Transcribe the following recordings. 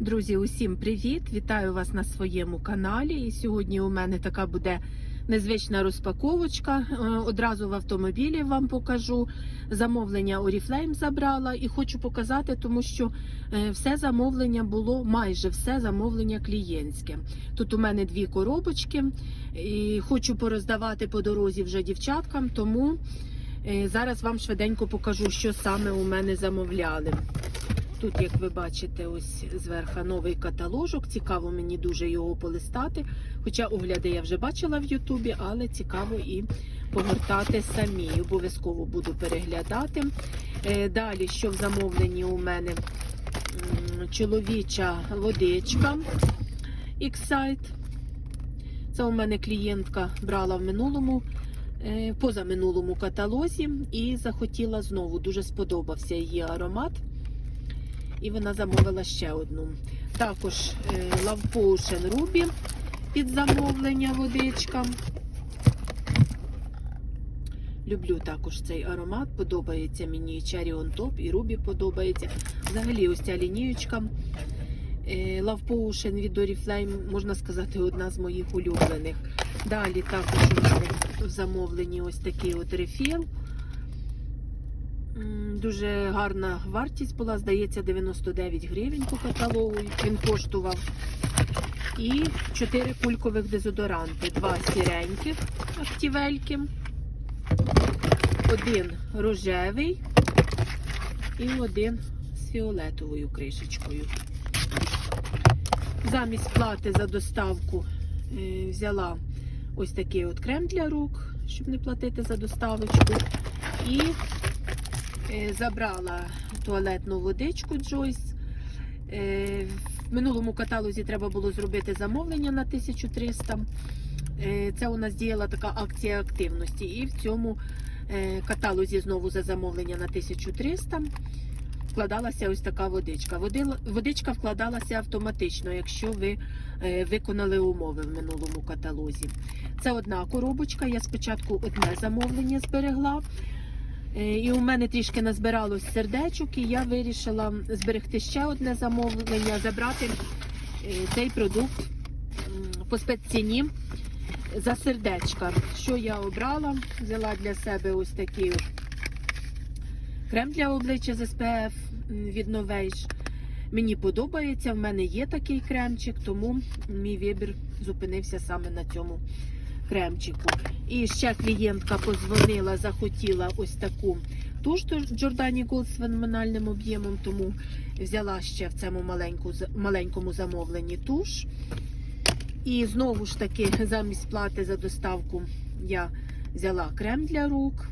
Друзі, усім привіт! Вітаю вас на своєму каналі. І сьогодні у мене така буде незвична розпаковочка. Е, Одразу в автомобілі вам покажу. Замовлення Oriflame забрала і хочу показати, тому що е, все замовлення було майже все замовлення клієнтське. Тут у мене дві коробочки, і хочу пороздавати по дорозі вже дівчаткам, тому е, зараз вам швиденько покажу, що саме у мене замовляли. Тут, як ви бачите, ось зверху новий каталожок. Цікаво мені дуже його полистати. Хоча огляди я вже бачила в Ютубі, але цікаво і погортати самі. Обов'язково буду переглядати. Е, Далі, що в замовленні у мене чоловіча водичка Excite. Це у мене клієнтка брала в минулому. е, Позаминулому каталозі і захотіла знову. Дуже сподобався її аромат і вона замовила ще одну. Також е, Love Potion Ruby під замовлення водичка. Люблю також цей аромат, подобається мені Cherry on Top, і Ruby подобається. Взагалі, ось ця лінієчка е, Love Potion від Oriflame, можна сказати, одна з моїх улюблених. Далі також у в замовленні ось такий от рефіл. Дуже гарна вартість була, здається, 99 гривень по каталогу. Він коштував. І 4 кулькових дезодоранти. Два сіреньких актівельки, один рожевий і один з фіолетовою кришечкою. Замість плати за доставку е, взяла ось такий от крем для рук, щоб не платити за доставочку. І Забрала туалетну водичку Joyce. Е, В минулому каталозі треба було зробити замовлення на 1300. Е, Це у нас діяла така акція активності. І в цьому е, каталозі знову за замовлення на 1300 вкладалася ось така водичка. Водичка вкладалася автоматично, якщо ви е, виконали умови в минулому каталозі. Це одна коробочка. Я спочатку одне замовлення зберегла. Е, І у мене трішки назбиралось сердечок, і я вирішила зберегти ще одне замовлення, забрати е, цей продукт по спецціні за сердечка. Що я обрала? Взяла для себе ось такий крем для обличчя з SPF від Novage. Мені подобається, в мене є такий кремчик, тому мій вибір зупинився саме на цьому кремчику. І ще клієнтка позвонила, захотіла ось таку туш Giordani Gold з феноменальним об'ємом, тому взяла ще в цьому маленьку, маленькому замовленні туш. І знову ж таки, замість плати за доставку я взяла крем для рук.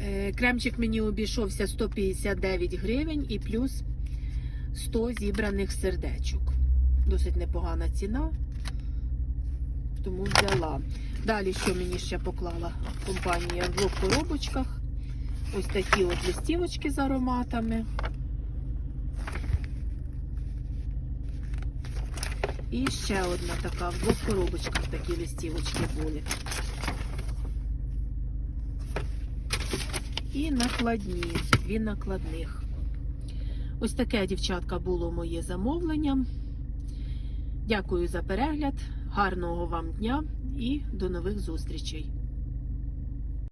Е, Кремчик мені обійшовся 159 гривень і плюс 100 зібраних сердечок. Досить непогана ціна тому взяла. Далі, що мені ще поклала компанія в двох коробочках. Ось такі от листівочки з ароматами. І ще одна така, в двох коробочках такі листівочки були. І накладні, дві накладних. Ось таке, дівчатка, було моє замовлення. Дякую за перегляд. Гарного вам дня і до нових зустрічей!